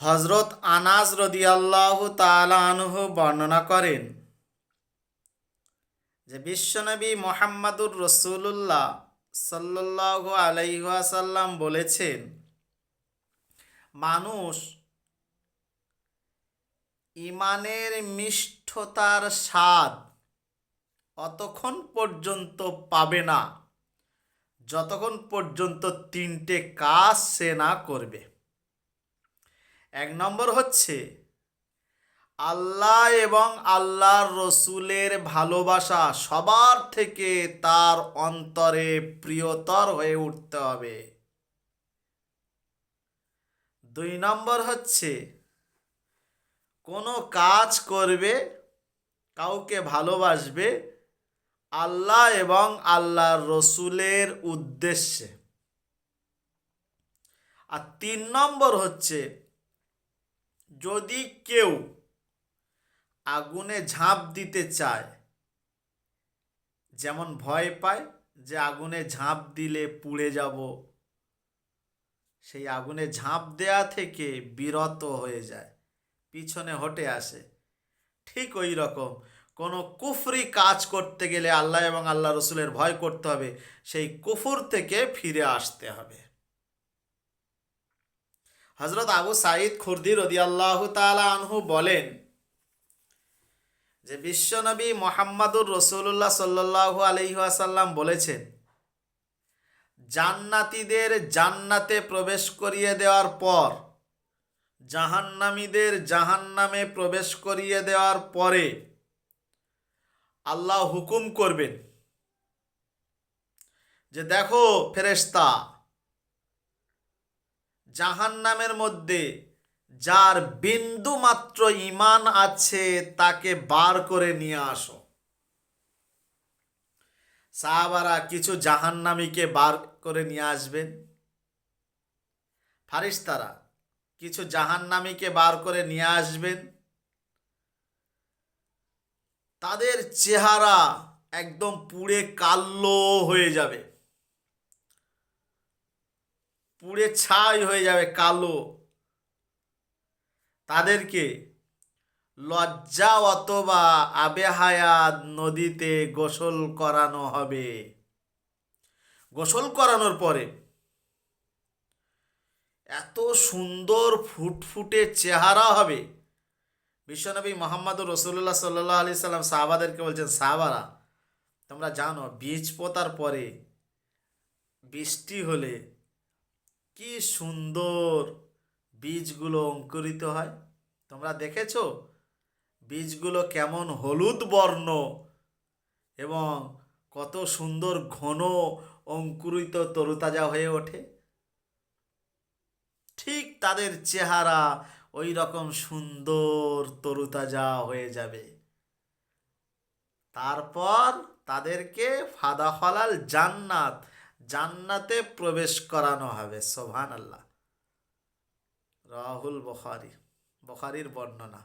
হজরত আনাজ রদিয়াল্লাহ তালানহু বর্ণনা করেন যে বিশ্বনবী মোহাম্মদুর রসুল্লাহ সাল্লাহ আলাইহাসাল্লাম বলেছেন, মানুষ ইমানের মিষ্টতার স্বাদ অতক্ষণ পর্যন্ত পাবে না, যতক্ষণ পর্যন্ত তিনটে কাজ সে না করবে। এক নম্বর হচ্ছে, আল্লাহ এবং আল্লাহর রসুলের ভালোবাসা সবার থেকে তার অন্তরে প্রিয়তর হয়ে উঠতে হবে। দুই নম্বর হচ্ছে, কোনো কাজ করবে, কাউকে ভালোবাসবে আল্লাহ এবং আল্লাহর রসুলের উদ্দেশ্যে। আর তিন নম্বর হচ্ছে যদি কেউ আগুনে ঝাঁপ দিতে চায়, যেমন ভয় পায় যে আগুনে ঝাঁপ দিলে পুড়ে যাব, সেই আগুনে ঝাঁপ দেয়া থেকে বিরত হয়ে যায়, পিছনে হটে আসে। ঠিক ওই রকম কোনো কুফরি কাজ করতে গেলে আল্লাহ এবং আল্লাহ রসুলের ভয় করতে হবে, সেই কুফুর থেকে ফিরে আসতে হবে। হজরত আবু সাঈদ খুরদি রদি আল্লাহ আনহু বলেন যে বিশ্বনবী মোহাম্মদুর রসুল্লাহ সাল্লাহ আলহিহাসাল্লাম বলেছেন, জান্নাতিদের জান্নাতে প্রবেশ করিয়ে দেওয়ার পর, জাহান্নামীদের জাহান্নামে প্রবেশ করিয়ে দেওয়ার পরে আল্লাহ হুকুম করবেন যে দেখো ফেরেস্তা জাহান্নামের মধ্যে যার বিন্দু মাত্র ইমান আছে, তাকে বার করে নিয়ে আসো। সাহাবারা কিছু জাহান্নামীকে বার করে নিয়ে আসবেন। ফারিস্তারা কিছু জাহান্নামীকে বার করে নিয়ে আসবেন। তাদের চেহারা একদম পুড়ে কালো হয়ে যাবে। পুড়ে ছাই হয়ে যাবে, কালো। তাদেরকে লজ্জা অথবা আবেহায়াত নদীতে গোসল করানো হবে। গোসল করানোর পরে এত সুন্দর ফুটফুটে চেহারা হবে। বিশ্বনবী মোহাম্মদ রসুল্লাহ সাল্লাহ আলি সাল্লাম সাহাবাদেরকে বলছেন, সাহাবারা, তোমরা জানো বীজ পোতার পরে বৃষ্টি হলে কি সুন্দর বীজগুলো অঙ্কুরিত হয়। তোমরা দেখেছ? বীজগুলো কেমন হলুদ বর্ণ এবং কত সুন্দর ঘন অঙ্কুরিত তরুতাজা হয়ে ওঠে। ঠিক তাদের চেহারা ওই রকম সুন্দর তরুতাজা হয়ে যাবে। তারপর তাদেরকে ফাদা ফলাল জান্নাত জান্নাতে প্রবেশ করানো হবে সোভান আল্লাহ রাহুল বখারি বখারির বর্ণনা।